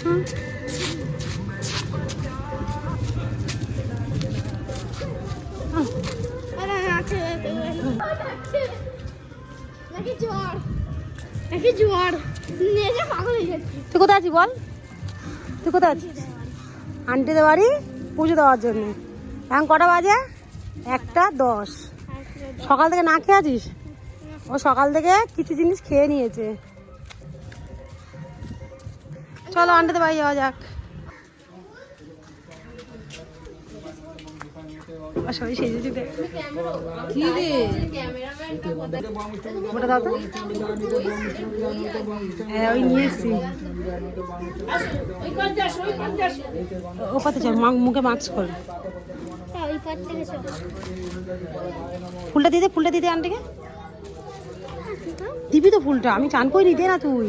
তুই কোথায় আছিস বল? তুই কোথায় আছিস? আন্টিদের বাড়ি পুজো দেওয়ার জন্য। এখন কটা বাজে? একটা দশ। সকাল থেকে না খেয়ে আছিস? ও সকাল থেকে কিছু জিনিস খেয়ে নিয়েছে। চলো আন্টিদের বাড়ি যাওয়া যাক। আর সবাই সেজেছে দেখ। কি রে? ওটা দাও তো। হ্যাঁ ওই নিয়ে এসছি। ও পাতে চল মা- মুখে মাস্ক খোল। ফুলটা দিতে ফুলটা দিতে আন্টিকে। দিবি তো ফুলটা আমি চান করিনি দে না তুই।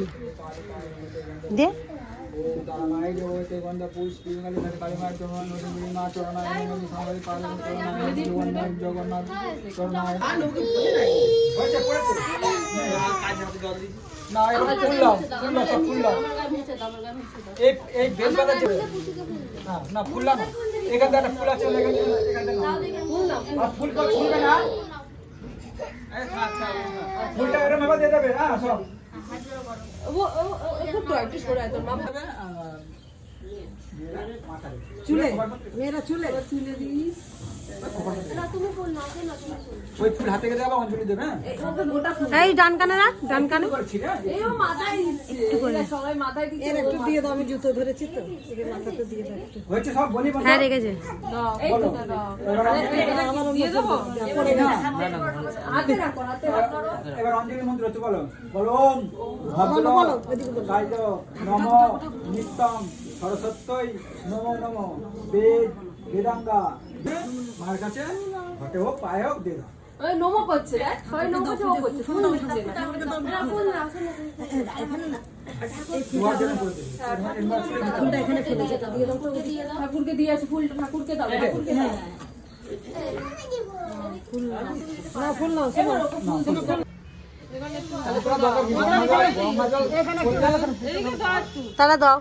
দে। না এটা ফুললাম ফুললাম সব ফুললাম এই এই বেল পাতা যে না না ফুললাম এখান থেকে ফুল আছে এখান থেকে আর ফুল ফুলবে না। ফুলটা এরকম ভাবে দিয়ে দেবে হ্যাঁ সব চুলে মেয়েরা চুলে। চুলে। দিস ফুল হাতে গেলে আবার অঞ্জলি দেবে হ্যাঁ এই ডান কানে রাখ ডান কানে করছি হ্যাঁ হয়েছে সব? বলি বন্ধ হ্যাঁ রেখেছে। বলো। এবার অঞ্জলি মন্ত্র হচ্ছে বলো। বলো ওম ভদ্র গাইজ নম নিত্যম সরস্বত্যই নম নম। বেদ বেদাঙ্গা। মায়ের কাছে ঘটে হোক পায়ে হোক দে দাও ওই নমো করছে সবাই নমো করছে ও করছে। ফুল দিচ্ছে না। ঠাকুরকে দিয়ে আসি ফুলটা ঠাকুরকে দাও ঠাকুরকে দাও। তারা দাও।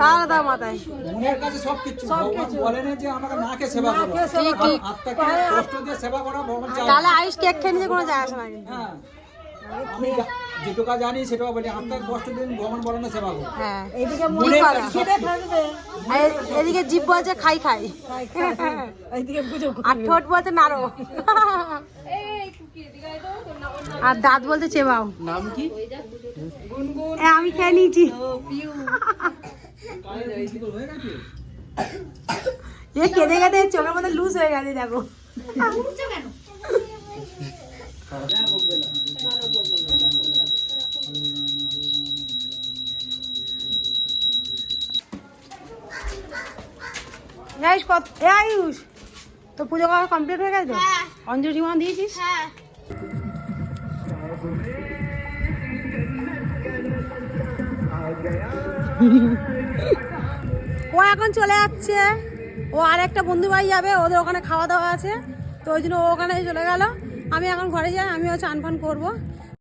তারা দাও মাথায়। মনের কাছে সব কিছু। ভগবান বলেন যে আমাকে নাকে সেবা করো। আত্মাকে কষ্ট দিয়ে সেবা করা ভগবান তাহলে আইস কেক খেয়ে নিতে কোনো যায় আসে না হ্যাঁ। যেটুকা জানি সেটুকু বলি আত্মাকে কষ্ট দিন ভগবান বলেন না সেবা করো হ্যাঁ। কথা। এদিকে জিভ বলছে খাই খাই। আর ঠোঁট বলছে নাড়ো। আর দাঁত বলতে চেবাও। নাম কি? আমি খেয়ে নিয়েছি। এ কেঁদে কেঁদে চোখের মধ্যে লুজ হয়ে গেছে দেখো। আয়ুষ কত এ আয়ুষ তো পুজো করা কমপ্লিট হয়ে গেছে? হ্যাঁ। অঞ্জলি জীবন দিয়েছিস? হ্যাঁ। ও এখন চলে যাচ্ছে। ও আর একটা বন্ধু বাড়ি যাবে ওদের ওখানে খাওয়া দাওয়া আছে। তো ওই জন্য ও ওখানে চলে গেল। আমি এখন ঘরে যাই আমিও চান ফান করব।